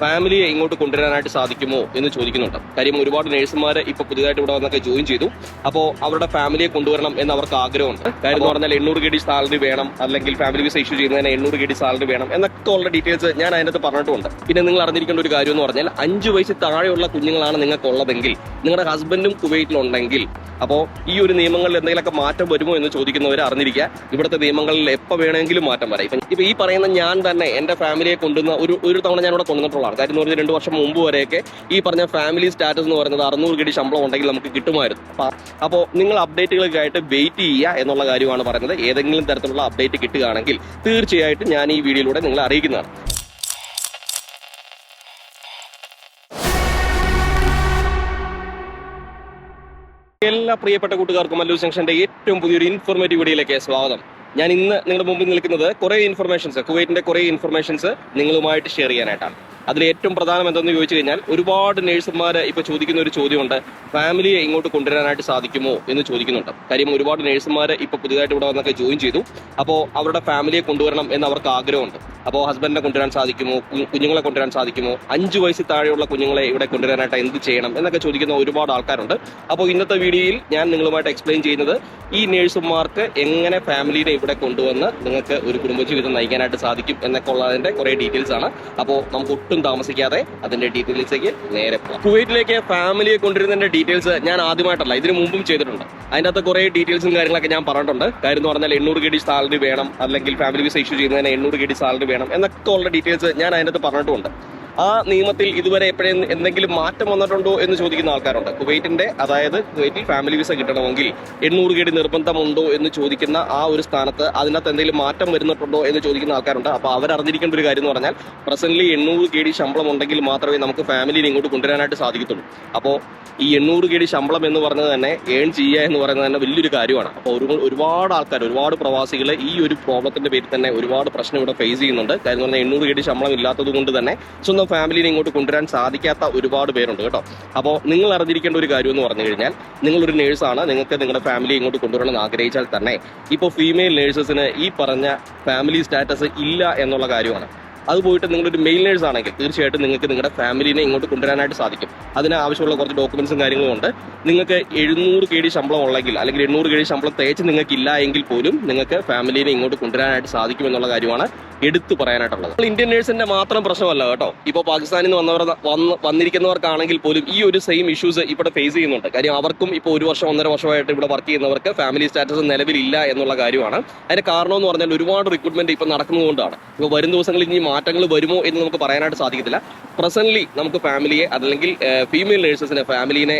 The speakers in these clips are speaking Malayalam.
ഫാമിലിയെ ഇങ്ങോട്ട് കൊണ്ടുവരാനായിട്ട് സാധിക്കുമോ എന്ന് ചോദിക്കുന്നുണ്ട്. കാര്യം ഒരുപാട് നഴ്സുമാർ ഇപ്പൊ പുതിയതായിട്ട് ഇവിടെ വന്നൊക്കെ ജോയിൻ ചെയ്തു. അപ്പോൾ അവരുടെ ഫാമിലിയെ കൊണ്ടുവരണം എന്ന് അവർക്ക് ആഗ്രഹമുണ്ട്. കാര്യം എന്ന് പറഞ്ഞാൽ എണ്ണൂറ് കെ ഡി സാലറി വേണം അല്ലെങ്കിൽ ഫാമിലി വിസ ഇഷ്യൂ ചെയ്യുന്നതിന് എണ്ണൂറ് കെ ഡി സാലറി വേണം എന്നൊക്കെ ഉള്ള ഡീറ്റെയിൽസ് ഞാൻ അതിനകത്ത് പറഞ്ഞിട്ടുണ്ട് പിന്നെ നിങ്ങൾ അറിഞ്ഞിരിക്കേണ്ട ഒരു കാര്യം എന്ന് പറഞ്ഞാൽ അഞ്ച് വയസ്സ് താഴെയുള്ള കുഞ്ഞുങ്ങളാണ് നിങ്ങൾക്ക് ഉള്ളതെങ്കിൽ നിങ്ങളുടെ ഹസ്ബൻഡും കുവൈറ്റിലുണ്ടെങ്കിൽ അപ്പോൾ ഈ ഒരു നിയമങ്ങളിൽ എന്തെങ്കിലുമൊക്കെ മാറ്റം വരുമോ എന്ന് ചോദിക്കുന്നവർ അറിഞ്ഞിരിക്കുക. ഇവിടുത്തെ നിയമങ്ങളിൽ എപ്പോൾ വേണമെങ്കിലും മാറ്റം വരാം. ഇപ്പം ഇപ്പം ഈ പറയുന്ന ഞാൻ തന്നെ എന്റെ ഫാമിലിയെ കൊണ്ടുവന്ന ഒരു ഒരു തവണ ഞാൻ ഇവിടെ കൊണ്ടുവന്നിട്ടുള്ളതാണ് കാര്യം എന്ന് പറഞ്ഞാൽ രണ്ട് വർഷം മുമ്പ് വരെയൊക്കെ ഈ പറഞ്ഞ ഫാമിലി സ്റ്റാറ്റസ് എന്ന് പറയുന്നത് അറുന്നൂറ് കിടി ശമ്പളം ഉണ്ടെങ്കിൽ നമുക്ക് കിട്ടുമായിരുന്നു. അപ്പൊ അപ്പോൾ നിങ്ങൾ അപ്ഡേറ്റുകൾക്കായിട്ട് വെയിറ്റ് ചെയ്യുക എന്നുള്ള കാര്യമാണ് പറയുന്നത്. ഏതെങ്കിലും തരത്തിലുള്ള അപ്ഡേറ്റ് കിട്ടുകയാണെങ്കിൽ തീർച്ചയായിട്ടും ഞാൻ ഈ വീഡിയോയിലൂടെ നിങ്ങളെ അറിയിക്കുന്നതാണ്. എല്ലാ പ്രിയപ്പെട്ട കൂട്ടുകാർക്കും മല്ലു ജംഗ്ഷന്റെ ഏറ്റവും പുതിയൊരു ഇൻഫോർമേറ്റീവ് വീഡിയോയിലേക്ക് സ്വാഗതം. ഞാൻ ഇന്ന് നിങ്ങളുടെ മുമ്പിൽ നിൽക്കുന്നത് കുറെ ഇൻഫർമേഷൻസ് കുവൈറ്റിന്റെ കുറെ ഇൻഫർമേഷൻസ് നിങ്ങളുമായിട്ട് ഷെയർ ചെയ്യാനായിട്ടാണ്. അതിൽ ഏറ്റവും പ്രധാനം എന്തെന്ന് ചോദിച്ചു കഴിഞ്ഞാൽ ഒരുപാട് നഴ്സുമാർ ഇപ്പൊ ചോദിക്കുന്ന ഒരു ചോദ്യമുണ്ട് ഫാമിലിയെ ഇങ്ങോട്ട് കൊണ്ടുവരാനായിട്ട് സാധിക്കുമോ? എന്ന് ചോദിക്കുന്നുണ്ട്. കാര്യം ഒരുപാട് നഴ്സുമാർ ഇപ്പൊ പുതിയതായിട്ട് ഇവിടെ വന്നൊക്കെ ജോയിൻ ചെയ്തു. അപ്പോൾ അവരുടെ ഫാമിലിയെ കൊണ്ടുവരണം എന്ന് അവർക്ക് ആഗ്രഹമുണ്ട്. അപ്പോൾ ഹസ്ബൻഡിനെ കൊണ്ടുവരാൻ സാധിക്കുമോ? കുഞ്ഞുങ്ങളെ കൊണ്ടുവരാൻ സാധിക്കുമോ? അഞ്ച് വയസ്സിൽ താഴെയുള്ള കുഞ്ഞുങ്ങളെ ഇവിടെ കൊണ്ടുവരാനായിട്ട് എന്ത് ചെയ്യണം എന്നൊക്കെ ചോദിക്കുന്ന ഒരുപാട് ആൾക്കാരുണ്ട്. അപ്പോൾ ഇന്നത്തെ വീഡിയോയിൽ ഞാൻ നിങ്ങളുമായിട്ട് എക്സ്പ്ലെയിൻ ചെയ്യുന്നത് ഈ നേഴ്സുമാർക്ക് എങ്ങനെ ഫാമിലിനെ ഇവിടെ കൊണ്ടുവന്ന് നിങ്ങൾക്ക് ഒരു കുടുംബജീവിതം നയിക്കാനായിട്ട് സാധിക്കും എന്നൊക്കെ ഉള്ളതിന്റെ കുറെ ഡീറ്റെയിൽസ് ആണ്. അപ്പോൾ നമുക്ക് ഒട്ടും താമസിക്കാതെ അതിന്റെ ഡീറ്റെയിൽസിലേക്ക് നേരെ പോകാം കുവൈറ്റിലേക്ക് ഫാമിലിയെ കൊണ്ടുവരുന്നതിന്റെ ഡീറ്റെയിൽസ് ഞാൻ ആദ്യമായിട്ടല്ല ഇതിനു മുമ്പും ചെയ്തിട്ടുണ്ട്. അതിന്റെ അകത്ത് കുറെ ഡീറ്റെയിൽസും കാര്യങ്ങളൊക്കെ ഞാൻ പറഞ്ഞിട്ടുണ്ട്. കാര്യം എന്ന് പറഞ്ഞാൽ എണ്ണൂറ് കെ ഡി സാലറി വേണം അല്ലെങ്കിൽ ഫാമിലി വിസ ഇഷ്യൂ ചെയ്യുന്നതിന് എണ്ണൂറ് കെ ഡി സാലറി വേണം എന്നൊക്കെ ഉള്ള ഡീറ്റെയിൽസ് ഞാൻ അതിനകത്ത് പറഞ്ഞിട്ടുമുണ്ട്. ആ നിയമത്തിൽ ഇതുവരെ എപ്പോഴും എന്തെങ്കിലും മാറ്റം വന്നിട്ടുണ്ടോ എന്ന് ചോദിക്കുന്ന ആൾക്കാരുണ്ട്. കുവൈറ്റിന്റെ അതായത് കുവൈറ്റിൽ ഫാമിലി വിസ കിട്ടണമെങ്കിൽ എണ്ണൂറ് കേടി നിർബന്ധമുണ്ടോ എന്ന് ചോദിക്കുന്ന ആ ഒരു സ്ഥാനത്ത് അതിനകത്ത് എന്തെങ്കിലും മാറ്റം വരുന്നിട്ടുണ്ടോ എന്ന് ചോദിക്കുന്ന ആൾക്കാരുണ്ട്. അപ്പോൾ അവരറിഞ്ഞിരിക്കേണ്ട ഒരു കാര്യം എന്ന് പറഞ്ഞാൽ പ്രസന്റ്ലി എണ്ണൂറ് കേടി ശമ്പളം ഉണ്ടെങ്കിൽ മാത്രമേ നമുക്ക് ഫാമിലിയിൽ ഇങ്ങോട്ട് കൊണ്ടുവരാനായിട്ട് സാധിക്കത്തുള്ളൂ. അപ്പോൾ ഈ എണ്ണൂറ് കേടി ശമ്പളം എന്ന് പറഞ്ഞത് തന്നെ ഏൺ ചെയ്യുക എന്ന് പറയുന്നത് തന്നെ വലിയൊരു കാര്യമാണ്. അപ്പോൾ ഒരു ഒരുപാട് ആൾക്കാർ ഒരുപാട് പ്രവാസികൾ ഈ ഒരു പ്രോബ്ലത്തിന്റെ പേരിൽ തന്നെ ഒരുപാട് പ്രശ്നം ഇവിടെ ഫേസ് ചെയ്യുന്നുണ്ട്. കാര്യം പറഞ്ഞാൽ എണ്ണൂറ് കേടി ശമ്പളം ഇല്ലാത്തത് കൊണ്ട് തന്നെ സ്വന്തം ഫാമിലിനെ ഇങ്ങോട്ട് കൊണ്ടുവരാൻ സാധിക്കാത്ത ഒരുപാട് പേരുണ്ട് കേട്ടോ. അപ്പോൾ നിങ്ങൾ അറിഞ്ഞിരിക്കേണ്ട ഒരു കാര്യം എന്ന് പറഞ്ഞു കഴിഞ്ഞാൽ നിങ്ങളൊരു നേഴ്സാണ് നിങ്ങൾക്ക് നിങ്ങളുടെ ഫാമിലി ഇങ്ങോട്ട് കൊണ്ടുവരണം എന്ന് ആഗ്രഹിച്ചാൽ തന്നെ ഇപ്പോൾ ഫീമെയിൽ നേഴ്സസിന് ഈ പറഞ്ഞ ഫാമിലി സ്റ്റാറ്റസ് ഇല്ല എന്നുള്ള കാര്യമാണ്. അത് പോയിട്ട് നിങ്ങളൊരു മെയിൽ നേഴ്സ് ആണെങ്കിൽ തീർച്ചയായിട്ടും നിങ്ങൾക്ക് നിങ്ങളുടെ ഫാമിലിനെ ഇങ്ങോട്ട് കൊണ്ടുവരാനായിട്ട് സാധിക്കും. അതിന് ആവശ്യമുള്ള കുറച്ച് ഡോക്യുമെന്റ്സും കാര്യങ്ങളും ഉണ്ട്. നിങ്ങൾക്ക് എഴുന്നൂറ് കെ ഡി ശമ്പളം ഉള്ളെങ്കിൽ അല്ലെങ്കിൽ എണ്ണൂറ് കെ ഡി ശമ്പളം തേച്ച് നിങ്ങൾക്ക് ഇല്ല എങ്കിൽ പോലും നിങ്ങൾക്ക് ഫാമിലിനെ ഇങ്ങോട്ട് കൊണ്ടുവരാനായിട്ട് സാധിക്കും എന്നുള്ള കാര്യമാണ്. എടുത്തു പറയാനായിട്ടുള്ളത്. ഇന്ത്യൻ നേഴ്സിന്റെ മാത്രം പ്രശ്നമല്ല കേട്ടോ. ഇപ്പോൾ പാകിസ്ഥാനിൽ നിന്ന് വന്നവർ വന്ന് വന്നിരിക്കുന്നവർക്കാണെങ്കിൽ പോലും ഈ ഒരു സെയിം ഇഷ്യൂസ് ഇവിടെ ഫേസ് ചെയ്യുന്നുണ്ട്. കാര്യം അവർക്കും ഇപ്പോൾ ഒരു വർഷം ഒന്നര വർഷമായിട്ട് ഇവിടെ വർക്ക് ചെയ്യുന്നവർക്ക് ഫാമിലി സ്റ്റാറ്റസ് നിലവിലില്ല എന്നുള്ള കാര്യമാണ്. അതിന്റെ കാരണം എന്ന് പറഞ്ഞാൽ ഒരുപാട് റിക്രൂട്ട്മെന്റ് ഇപ്പൊ നടക്കുന്നതുകൊണ്ടാണ് ഇപ്പോൾ വരും ദിവസങ്ങളിൽ ഇനി മാറ്റങ്ങൾ വരുമോ എന്ന് നമുക്ക് പറയാനായിട്ട് സാധിക്കത്തില്ല. പ്രസന്റ്ലി നമുക്ക് ഫാമിലിയെ അല്ലെങ്കിൽ ഫീമെയിൽ നേഴ്സസിനെ ഫാമിലിനെ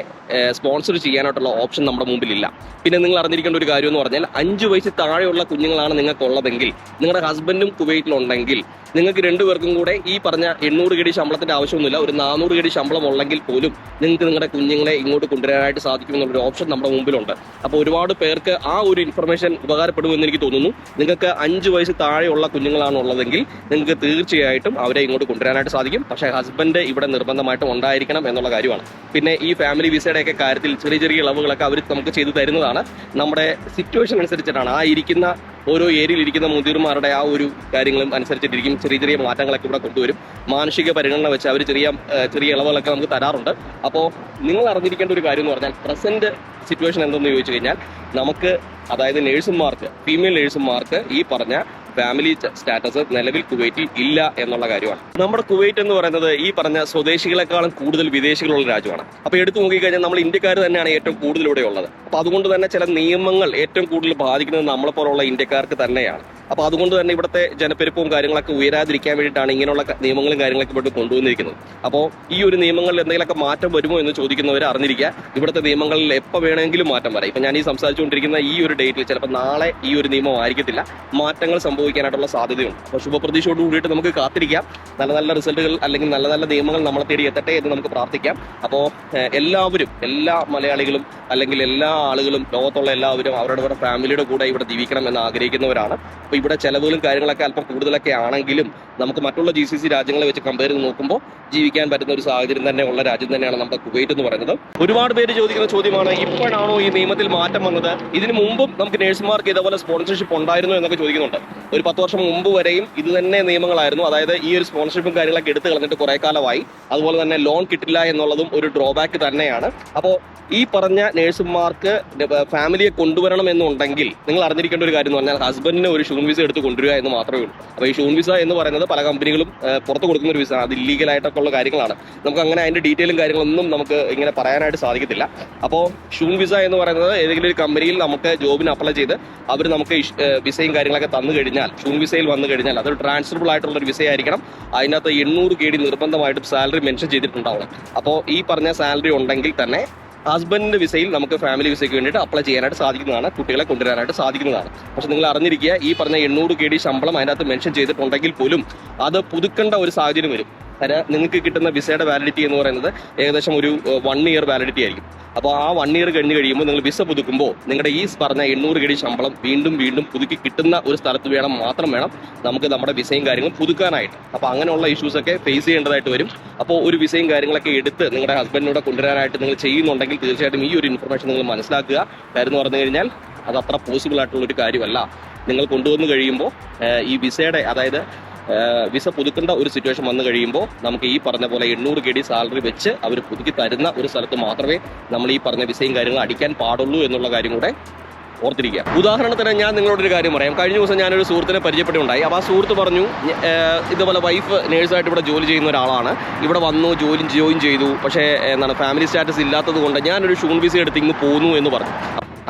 സ്പോൺസർ ചെയ്യാനായിട്ടുള്ള ഓപ്ഷൻ നമ്മുടെ മുമ്പിലില്ല. പിന്നെ നിങ്ങൾ അറിഞ്ഞിരിക്കേണ്ട ഒരു കാര്യം എന്ന് പറഞ്ഞാൽ അഞ്ച് വയസ്സ് താഴെയുള്ള കുഞ്ഞുങ്ങളാണ് നിങ്ങൾക്കുള്ളതെങ്കിൽ നിങ്ങളുടെ ഹസ്ബൻഡും കുവൈറ്റിലുണ്ടെങ്കിൽ നിങ്ങൾക്ക് രണ്ടുപേർക്കും കൂടെ ഈ പറഞ്ഞ എണ്ണൂറ് കടി ശമ്പളത്തിന്റെ ആവശ്യമൊന്നുമില്ല. ഒരു നാനൂറ് കടി ശമ്പളം ഉണ്ടെങ്കിൽ പോലും നിങ്ങൾക്ക് നിങ്ങളുടെ കുഞ്ഞുങ്ങളെ ഇങ്ങോട്ട് കൊണ്ടുവരാനായിട്ട് സാധിക്കും എന്നുള്ളൊരു ഓപ്ഷൻ നമ്മുടെ മുമ്പിലുണ്ട്. അപ്പോൾ ഒരുപാട് പേർക്ക് ആ ഒരു ഇൻഫർമേഷൻ ഉപകാരപ്പെടുമെന്ന് എനിക്ക് തോന്നുന്നു. നിങ്ങൾക്ക് അഞ്ച് വയസ്സ് താഴെയുള്ള കുഞ്ഞുങ്ങളാണ് ഉള്ളതെങ്കിൽ നിങ്ങൾക്ക് തീർച്ചയായിട്ടും അവരെ ഇങ്ങോട്ട് കൊണ്ടുവരാനായിട്ട് സാധിക്കും. പക്ഷേ ഹസ്ബൻഡ് ഇവിടെ നിർബന്ധമായിട്ടും ഉണ്ടായിരിക്കണം എന്നുള്ള കാര്യമാണ്. പിന്നെ ഈ ഫാമിലി വിസയുടെ ഒക്കെ കാര്യത്തിൽ ചെറിയ ചെറിയ ഇളവുകളൊക്കെ അവർ നമുക്ക് ചെയ്തു തരുന്നതാണ്. നമ്മുടെ സിറ്റുവേഷൻ അനുസരിച്ചിട്ടാണ്. ആ ഇരിക്കുന്ന ഓരോ ഏരിയയിൽ ഇരിക്കുന്ന മുതിർമാരുടെ ആ ഒരു കാര്യങ്ങളും അനുസരിച്ചിട്ടിരിക്കും. ചെറിയ ചെറിയ മാറ്റങ്ങളൊക്കെ ഇവിടെ കൊണ്ടുവരും. മാനുഷിക പരിഗണന വെച്ച് അവർ ചെറിയ ചെറിയ ഇളവുകളൊക്കെ നമുക്ക് തരാറുണ്ട്. അപ്പോൾ നിങ്ങൾ അറിഞ്ഞിരിക്കേണ്ട ഒരു കാര്യം എന്ന് പറഞ്ഞാൽ പ്രസന്റ് സിറ്റുവേഷൻ എന്തെന്ന് ചോദിച്ചു കഴിഞ്ഞാൽ നമുക്ക് അതായത് നേഴ്സുമാർക്ക് ഫീമെയിൽ നേഴ്സുമാർക്ക് ഈ പറഞ്ഞ ഫാമിലി സ്റ്റാറ്റസ് നിലവിൽ കുവൈറ്റിൽ ഇല്ല എന്നുള്ള കാര്യമാണ്. നമ്മുടെ കുവൈറ്റ് എന്ന് പറയുന്നത് ഈ പറഞ്ഞ സ്വദേശികളെക്കാളും കൂടുതൽ വിദേശികളുള്ള രാജ്യമാണ്. അപ്പോൾ എടുത്തു നോക്കിക്കഴിഞ്ഞാൽ നമ്മൾ ഇന്ത്യക്കാർ തന്നെയാണ് ഏറ്റവും കൂടുതൽ ഇവിടെ ഉള്ളത് അപ്പോൾ അതുകൊണ്ട് തന്നെ ചില നിയമങ്ങൾ ഏറ്റവും കൂടുതൽ ബാധിക്കുന്നത് നമ്മളെപ്പോലുള്ള ഇന്ത്യക്കാർക്ക് തന്നെയാണ്. അപ്പോൾ അതുകൊണ്ട് തന്നെ ഇവിടുത്തെ ജനപ്പെരുപ്പവും കാര്യങ്ങളൊക്കെ ഉയരാതിരിക്കാൻ വേണ്ടിയിട്ടാണ് ഇങ്ങനെയുള്ള നിയമങ്ങളും കാര്യങ്ങളൊക്കെ ഇവിടെ കൊണ്ടുവന്നിരിക്കുന്നത്. അപ്പോൾ ഈ ഒരു നിയമങ്ങളിൽ എന്തെങ്കിലുമൊക്കെ മാറ്റം വരുമോ എന്ന് ചോദിക്കുന്നവർ അറിഞ്ഞിരിക്കുക. ഇവിടുത്തെ നിയമങ്ങളിൽ എപ്പോൾ വേണമെങ്കിലും മാറ്റം വരാം. ഇപ്പം ഞാൻ ഈ സംസാരിച്ചുകൊണ്ടിരിക്കുന്ന ഈ ഒരു ഡേറ്റിൽ ചിലപ്പോൾ നാളെ ഈ ഒരു നിയമം ആയിരിക്കത്തില്ല. മാറ്റങ്ങൾ സംഭവിക്കാനായിട്ടുള്ള സാധ്യതയുണ്ട്. അപ്പോൾ ശുഭപ്രതീക്ഷയോട് കൂടിയിട്ട് നമുക്ക് കാത്തിരിക്കാം. നല്ല നല്ല റിസൾട്ടുകൾ അല്ലെങ്കിൽ നല്ല നല്ല നിയമങ്ങൾ നമ്മളെ തേടി എത്തട്ടെ എന്ന് നമുക്ക് പ്രാർത്ഥിക്കാം. അപ്പോൾ എല്ലാവരും എല്ലാ മലയാളികളും അല്ലെങ്കിൽ എല്ലാ ആളുകളും ലോകത്തുള്ള എല്ലാവരും അവരുടെ ഫാമിലിയുടെ കൂടെ ഇവിടെ ജീവിക്കണം എന്ന് ആഗ്രഹിക്കുന്നവരാണ്. അപ്പോൾ ഇവിടെ ചെലവുകളും കാര്യങ്ങളൊക്കെ അല്പം കൂടുതലൊക്കെ ആണെങ്കിലും നമുക്ക് മറ്റുള്ള ജി സി സി രാജ്യങ്ങളെ വെച്ച് കമ്പയർ ചെയ്ത് നോക്കുമ്പോൾ ജീവിക്കാൻ പറ്റുന്ന ഒരു സാഹചര്യം തന്നെ ഉള്ള രാജ്യം തന്നെയാണ് നമ്മുടെ കുവൈറ്റ് എന്ന് പറയുന്നത്. ഒരുപാട് പേര് ചോദിക്കുന്ന ചോദ്യമാണ് ഇപ്പോഴാണോ ഈ നിയമത്തിൽ മാറ്റം വന്നത്? ഇതിനു മുമ്പും നമുക്ക് നഴ്സുമാർക്ക് ഇതേപോലെ സ്പോൺസർഷിപ്പ് ഉണ്ടായിരുന്നു എന്നൊക്കെ ചോദിക്കുന്നുണ്ട്. ഒരു പത്ത് വർഷം മുമ്പ് വരെയും ഇത് തന്നെ നിയമങ്ങളായിരുന്നു. അതായത് ഈ ഒരു സ്പോൺസർഷിപ്പും കാര്യങ്ങളൊക്കെ എടുത്തു കളഞ്ഞിട്ട് കുറെ കാലമായി. അതുപോലെ തന്നെ ലോൺ കിട്ടില്ല എന്നുള്ളതും ഒരു ഡ്രോബാക്ക് തന്നെയാണ്. അപ്പോൾ ഈ പറഞ്ഞ നഴ്സുമാർക്ക് ഫാമിലിയെ കൊണ്ടുവരണം എന്നുണ്ടെങ്കിൽ നിങ്ങൾ അറിഞ്ഞിരിക്കേണ്ട ഒരു കാര്യം എന്ന് പറഞ്ഞാൽ ഹസ്ബൻഡിന് ഒരു വിസ എടുത്ത് കൊണ്ടുവരിക എന്ന് മാത്രമേ ഉള്ളൂ. അപ്പോൾ ഈ ഷൂൺ വിസ എന്ന് പറയുന്നത് പല കമ്പനികളും പുറത്ത് കൊടുക്കുന്ന ഒരു വിസ അത് ഇല്ലീഗൽ ആയിട്ടൊക്കെ ഉള്ള കാര്യങ്ങളാണ്. നമുക്ക് അങ്ങനെ അതിന്റെ ഡീറ്റെയിലും കാര്യങ്ങളൊന്നും നമുക്ക് ഇങ്ങനെ പറയാനായിട്ട് സാധിക്കത്തില്ല. അപ്പോൾ ഷൂൺ വിസ എന്ന് പറയുന്നത് ഏതെങ്കിലും ഒരു കമ്പനിയിൽ നമുക്ക് ജോബിന് അപ്ലൈ ചെയ്ത് അവർ നമുക്ക് വിസയും കാര്യങ്ങളൊക്കെ തന്നു കഴിഞ്ഞാൽ ഷൂൺ വിസയിൽ വന്നു കഴിഞ്ഞാൽ അതൊരു ട്രാൻസ്ഫറബിൾ ആയിട്ടുള്ള ഒരു വിസയായിരിക്കണം. അതിനകത്ത് എണ്ണൂറ് കെ ഡി നിർബന്ധമായിട്ടും സാലറി മെൻഷൻ ചെയ്തിട്ടുണ്ടാവണം. അപ്പോൾ ഈ പറഞ്ഞ സാലറി ഉണ്ടെങ്കിൽ തന്നെ ഹസ്ബൻഡിന്റെ വിസയിൽ നമുക്ക് ഫാമിലി വിസയ്ക്ക് വേണ്ടിയിട്ട് അപ്ലൈ ചെയ്യാനായിട്ട് സാധിക്കുന്നതാണ് കുട്ടികളെ കൊണ്ടുവരാനായിട്ട് സാധിക്കുന്നതാണ്. പക്ഷെ നിങ്ങൾ അറിഞ്ഞിരിക്കുക ഈ പറഞ്ഞ എണ്ണൂറ് കെ ഡി ശമ്പളം അതിനകത്ത് മെൻഷൻ ചെയ്തിട്ടുണ്ടെങ്കിൽ പോലും അത് പുതുക്കേണ്ട ഒരു സാഹചര്യം വരും. നിങ്ങൾക്ക് കിട്ടുന്ന വിസയുടെ വാലിഡിറ്റി എന്ന് പറയുന്നത് ഏകദേശം ഒരു വൺ ഇയർ വാലിഡിറ്റി ആയിരിക്കും. അപ്പോൾ ആ വൺ ഇയർ കഴിഞ്ഞ് കഴിയുമ്പോൾ നിങ്ങൾ വിസ പുതുക്കുമ്പോൾ നിങ്ങളുടെ ഈ പറഞ്ഞ എണ്ണൂറ് കെ ശമ്പളം വീണ്ടും വീണ്ടും പുതുക്കി കിട്ടുന്ന ഒരു സ്ഥലത്ത് വേണം മാത്രം വേണം നമുക്ക് നമ്മുടെ വിസയും കാര്യങ്ങളും പുതുക്കാനായിട്ട്. അപ്പോൾ അങ്ങനെയുള്ള ഇഷ്യൂസ് ഒക്കെ ഫേസ് ചെയ്യേണ്ടതായിട്ട് വരും. അപ്പോൾ ഒരു വിസയും കാര്യങ്ങളൊക്കെ എടുത്ത് നിങ്ങളുടെ ഹസ്ബൻഡിനോട് കൊണ്ടുവരാനായിട്ട് നിങ്ങൾ ചെയ്യുന്നുണ്ടെങ്കിൽ തീർച്ചയായിട്ടും ഈ ഒരു ഇൻഫർമേഷൻ നിങ്ങൾ മനസ്സിലാക്കുക. കാര്യം എന്ന് പറഞ്ഞു കഴിഞ്ഞാൽ അത് അത്ര പോസിബിൾ ആയിട്ടുള്ള ഒരു കാര്യമല്ല. നിങ്ങൾ കൊണ്ടുവന്ന് കഴിയുമ്പോൾ ഈ വിസയുടെ അതായത് വിസ പുതുക്കേണ്ട ഒരു സിറ്റുവേഷൻ വന്നു കഴിയുമ്പോൾ നമുക്ക് ഈ പറഞ്ഞ പോലെ എണ്ണൂറ് കെ ഡി സാലറി വെച്ച് അവർ പുതുക്കി തരുന്ന ഒരു സ്ഥലത്ത് മാത്രമേ നമ്മൾ ഈ പറഞ്ഞ വിസയും കാര്യങ്ങളും അടിക്കാൻ പാടുള്ളൂ എന്നുള്ള കാര്യം കൂടെ ഓർത്തിരിക്കുക. ഉദാഹരണത്തിന് ഞാൻ നിങ്ങളോടൊരു കാര്യം പറയാം. കഴിഞ്ഞ ദിവസം ഞാനൊരു സുഹൃത്തിനെ പരിചയപ്പെട്ടുണ്ടായി അപ്പോൾ ആ സുഹൃത്ത് പറഞ്ഞു ഇതുപോലെ വൈഫ് നേഴ്സായിട്ട് ഇവിടെ ജോലി ചെയ്യുന്ന ഒരാളാണ്. ഇവിടെ വന്നു ജോലി ജോയിൻ ചെയ്തു. പക്ഷേ എന്താണ് ഫാമിലി സ്റ്റാറ്റസ് ഇല്ലാത്തത് കൊണ്ട് ഞാനൊരു ഷൂൺ വിസ എടുത്ത് ഇങ്ങ് പോന്നു എന്ന് പറഞ്ഞു.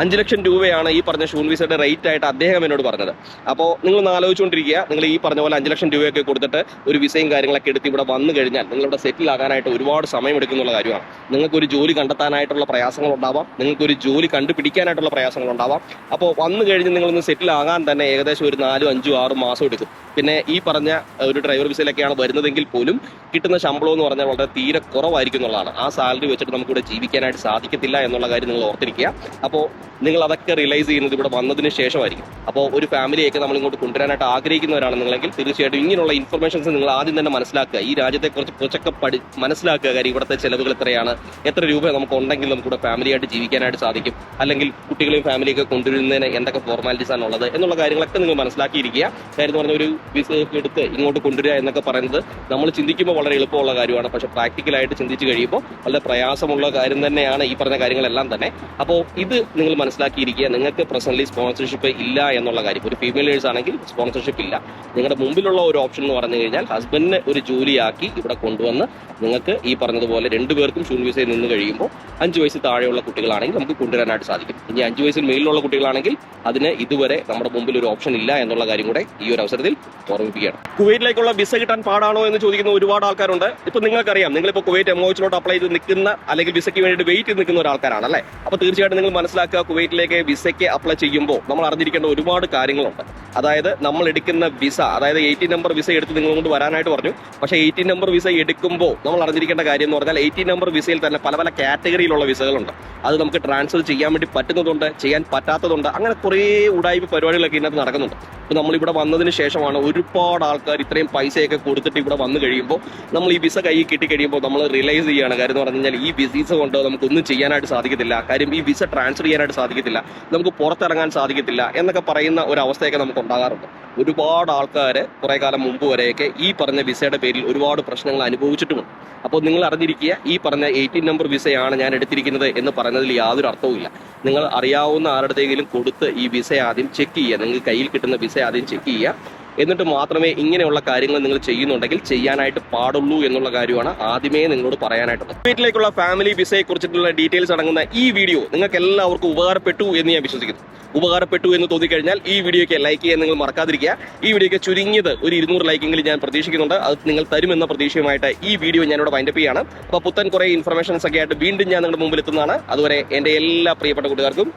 അഞ്ച് ലക്ഷം രൂപയാണ് ഈ പറഞ്ഞ ഷൂൺ വിസയുടെ റേറ്റ് ആയിട്ട് അദ്ദേഹം എന്നോട് പറഞ്ഞത്. അപ്പോൾ നിങ്ങൾ ആലോചിച്ചുകൊണ്ടിരിക്കുക. നിങ്ങൾ ഈ പറഞ്ഞ പോലെ അഞ്ച് ലക്ഷം രൂപയൊക്കെ കൊടുത്തിട്ട് ഒരു വിസയും കാര്യങ്ങളൊക്കെ എടുത്ത് ഇവിടെ വന്നു കഴിഞ്ഞാൽ നിങ്ങളിവിടെ സെറ്റിൽ ആകാനായിട്ട് ഒരുപാട് സമയം എടുക്കുന്നുള്ള കാര്യമാണ്. നിങ്ങൾക്ക് ഒരു ജോലി കണ്ടെത്താനായിട്ടുള്ള പ്രയാസങ്ങൾ ഉണ്ടാവാം നിങ്ങൾക്ക് ഒരു ജോലി കണ്ടുപിടിക്കാനായിട്ടുള്ള പ്രയാസങ്ങൾ ഉണ്ടാവാം അപ്പോൾ വന്നു കഴിഞ്ഞ് നിങ്ങളൊന്ന് സെറ്റിൽ ആകാൻ തന്നെ ഏകദേശം ഒരു നാലും അഞ്ചും ആറും മാസം എടുക്കും. പിന്നെ ഈ പറഞ്ഞ ഒരു ഡ്രൈവർ വിസയിലൊക്കെയാണ് വരുന്നതെങ്കിൽ പോലും കിട്ടുന്ന ശമ്പളം എന്ന് പറഞ്ഞാൽ വളരെ തീരെ കുറവായിരിക്കും എന്നുള്ളതാണ്. ആ സാലറി വെച്ചിട്ട് നമുക്കിവിടെ ജീവിക്കാനായിട്ട് സാധിക്കത്തില്ല എന്നുള്ള കാര്യം നിങ്ങൾ ഓർത്തിരിക്കുക. അപ്പോൾ നിങ്ങൾ അതൊക്കെ റിയലൈസ് ചെയ്യുന്നത് ഇവിടെ വന്നതിന് ശേഷമായിരിക്കും. അപ്പോൾ ഒരു ഫാമിലിയൊക്കെ നമ്മൾ ഇങ്ങോട്ട് കൊണ്ടുവരാനായിട്ട് ആഗ്രഹിക്കുന്നവരാണ് നിങ്ങളെങ്കിൽ തീർച്ചയായിട്ടും ഇങ്ങനെയുള്ള ഇൻഫർമേഷൻസ് നിങ്ങൾ ആദ്യം തന്നെ മനസ്സിലാക്കുക. ഈ രാജ്യത്തെ കുറച്ച് കുറച്ചൊക്കെ പഠി മനസ്സിലാക്കുക കാര്യം ഇവിടുത്തെ ചിലവുകൾ എത്രയാണ് എത്ര രൂപ നമുക്ക് ഉണ്ടെങ്കിൽ നമുക്കിവിടെ ഫാമിലിയായിട്ട് ജീവിക്കാനായിട്ട് സാധിക്കും. അല്ലെങ്കിൽ കുട്ടികളെയും ഫാമിലിയൊക്കെ കൊണ്ടുവരുന്നതിന് എന്തൊക്കെ ഫോർമാലിറ്റീസ് ആണ് ഉള്ളത് എന്നുള്ള കാര്യങ്ങളൊക്കെ നിങ്ങൾ മനസ്സിലാക്കിയിരിക്കുക. കാര്യം എന്ന് പറഞ്ഞ ഒരു വിസ എടുത്ത് ഇങ്ങോട്ട് കൊണ്ടുവരിക എന്നൊക്കെ പറയുന്നത് നമ്മൾ ചിന്തിക്കുമ്പോൾ വളരെ എളുപ്പമുള്ള കാര്യമാണ്. പക്ഷേ പ്രാക്ടിക്കലായിട്ട് ചിന്തിച്ച് കഴിയുമ്പോൾ വളരെ പ്രയാസമുള്ള കാര്യം തന്നെയാണ് ഈ പറഞ്ഞ കാര്യങ്ങളെല്ലാം തന്നെ. അപ്പോൾ ഇത് നിങ്ങൾ മനസ്സിലാക്കിയിരിക്കുക നിങ്ങൾക്ക് പ്രസന്റ്ലി സ്പോൺസർഷിപ്പ് ഇല്ല എന്നുള്ള കാര്യം. ഒരു ഫീമെയിൽ നേഴ്സ് ആണെങ്കിൽ സ്പോൺസർഷിപ്പ് ഇല്ല. നിങ്ങളുടെ മുമ്പിലുള്ള ഒരു ഓപ്ഷൻ എന്ന് പറഞ്ഞു കഴിഞ്ഞാൽ ഹസ്ബൻഡിനെ ഒരു ജോലിയാക്കി ഇവിടെ കൊണ്ടുവന്ന് നിങ്ങൾക്ക് ഈ പറഞ്ഞതുപോലെ രണ്ടുപേർക്കും ചൂൺ വിസയിൽ നിന്ന് കഴിയുമ്പോൾ അഞ്ച് വയസ്സ് താഴെയുള്ള കുട്ടികളാണെങ്കിൽ നമുക്ക് കൊണ്ടുവരാനായിട്ട് സാധിക്കും. ഇനി അഞ്ച് വയസ്സിൽ മേലിലുള്ള കുട്ടികളാണെങ്കിൽ അതിന് ഇതുവരെ നമ്മുടെ മുമ്പിൽ ഒരു ഓപ്ഷൻ ഇല്ല എന്നുള്ള കാര്യം കൂടെ ഈ ഒരു അവസരത്തിൽ ഓർമ്മിപ്പിക്കുകയാണ് കുവൈറ്റിലേക്കുള്ള വിസ കിട്ടാൻ പാടാണോ എന്ന് ചോദിക്കുന്ന ഒരുപാട് ആൾക്കാരുണ്ട്. ഇപ്പൊ നിങ്ങൾക്കറിയാം നിങ്ങളിപ്പോൾ കുവൈറ്റ് എമോച്ചിലോട്ട് അപ്ലൈ ചെയ്ത് നിൽക്കുന്ന അല്ലെങ്കിൽ വിസയ്ക്ക് വേണ്ടിയിട്ട് വെയിറ്റ് ചെയ്ത് നിൽക്കുന്ന ഒരാൾക്കാരാണ് അല്ലേ? അപ്പൊ തീർച്ചയായിട്ടും നിങ്ങൾ മനസ്സിലാക്കുക കുവൈറ്റിലേക്ക് വിസയ്ക്ക് അപ്ലൈ ചെയ്യുമ്പോൾ നമ്മൾ അറിഞ്ഞിരിക്കേണ്ട ഒരുപാട് കാര്യങ്ങളുണ്ട്. അതായത് നമ്മൾ എടുക്കുന്ന വിസ അതായത് എയ്റ്റീൻ നമ്പർ വിസ എടുത്ത് നിങ്ങൾ കൊണ്ട് വരാനായിട്ട് പറഞ്ഞു. പക്ഷേ എയ്റ്റീൻ നമ്പർ വിസ എടുക്കുമ്പോൾ നമ്മൾ അറിഞ്ഞിരിക്കേണ്ട കാര്യം എന്ന് പറഞ്ഞാൽ എയ്റ്റീൻ നമ്പർ വിസയിൽ തന്നെ പല പല കാറ്റഗറിയിലുള്ള വിസകളുണ്ട്. അത് നമുക്ക് ട്രാൻസ്ഫർ ചെയ്യാൻ വേണ്ടി പറ്റുന്നതുണ്ട് ചെയ്യാൻ പറ്റാത്തതുണ്ട് അങ്ങനെ കുറേ ഉടായ്പ പരിപാടികളൊക്കെ ഇതിനകത്ത് നടക്കുന്നുണ്ട്. അപ്പോൾ നമ്മളിവിടെ വന്നതിന് ശേഷമാണ് ഒരുപാട് ആൾക്കാർ ഇത്രയും പൈസയൊക്കെ കൊടുത്തിട്ട് ഇവിടെ വന്നു കഴിയുമ്പോൾ നമ്മൾ ഈ വിസ കൈ കിട്ടി കഴിയുമ്പോൾ നമ്മൾ റിയലൈസ് ചെയ്യുകയാണ്. കാര്യം എന്ന് പറഞ്ഞു കഴിഞ്ഞാൽ ഈ വിസ കൊണ്ട് നമുക്കൊന്നും ചെയ്യാനായിട്ട് സാധിക്കത്തില്ല. കാര്യം ഈ വിസ ട്രാൻസ്ഫർ ചെയ്യാനായിട്ട് സാധിക്കത്തില്ല. നമുക്ക് പുറത്തിറങ്ങാൻ സാധിക്കത്തില്ല എന്നൊക്കെ പറയുന്ന ഒരു അവസ്ഥയൊക്കെ നമുക്ക് ഉണ്ടാകാറുണ്ട്. ഒരുപാട് ആൾക്കാർ കുറേ കാലം മുമ്പ് വരെയൊക്കെ ഈ പറഞ്ഞ വിസയുടെ പേരിൽ ഒരുപാട് പ്രശ്നങ്ങൾ അനുഭവിച്ചിട്ടുമുണ്ട്. അപ്പോൾ നിങ്ങൾ അറിഞ്ഞിരിക്കുക ഈ പറഞ്ഞ എയ്റ്റീൻ നമ്പർ വിസയാണ് ഞാൻ എടുത്തിരിക്കുന്നത് എന്ന് പറഞ്ഞതിൽ യാതൊരു അർത്ഥവുമില്ല നിങ്ങൾ അറിയാവുന്ന ആരുടെയെങ്കിലും കൊടുത്ത് ഈ വിസ ആദ്യം ചെക്ക് ചെയ്യുക. നിങ്ങൾക്ക് കയ്യിൽ കിട്ടുന്ന വിസ ആദ്യം ചെക്ക് ചെയ്യുക. എന്നിട്ട് മാത്രമേ ഇങ്ങനെയുള്ള കാര്യങ്ങൾ നിങ്ങൾ ചെയ്യുന്നുണ്ടെങ്കിൽ ചെയ്യാനായിട്ട് പാടുള്ളൂ എന്നുള്ള കാര്യമാണ് ആദ്യമേ നിങ്ങളോട് പറയാനായിട്ടുള്ളത്. വീട്ടിലേക്കുള്ള ഫാമിലി വിസയെ കുറിച്ചിട്ടുള്ള ഡീറ്റെയിൽസ് അടങ്ങുന്ന ഈ വീഡിയോ നിങ്ങൾക്ക് എല്ലാവർക്കും ഉപകാരപ്പെട്ടു എന്ന് ഞാൻ വിശ്വസിക്കുന്നു. ഉപകാരപ്പെട്ടു എന്ന് തോന്നിക്കഴിഞ്ഞാൽ ഈ വീഡിയോയ്ക്ക് ലൈക്ക് ചെയ്യാൻ നിങ്ങൾ മറക്കാതിരിക്കുക. ഈ വീഡിയോയ്ക്ക് ചുരുങ്ങിയത് ഒരു ഇരുന്നൂറ് ലൈക്കെങ്കിലും ഞാൻ പ്രതീക്ഷിക്കുന്നുണ്ട്. അത് നിങ്ങൾ തരുമെന്ന പ്രതീക്ഷയുമായിട്ട് ഈ വീഡിയോ ഞാനിവിടെ വൈൻഡപ്പ് ചെയ്യാണ്. അപ്പോൾ പുത്തൻ കുറേ ഇൻഫർമേഷൻസ് ഒക്കെ ആയിട്ട് വീണ്ടും ഞാൻ നിങ്ങളുടെ മുമ്പിൽ എത്തുന്നതാണ്. അതുവരെ എന്റെ എല്ലാ പ്രിയപ്പെട്ട കൂട്ടുകാർക്കും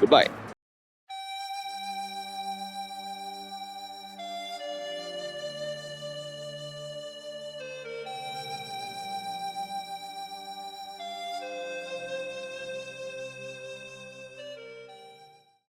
ഗുഡ് ബൈ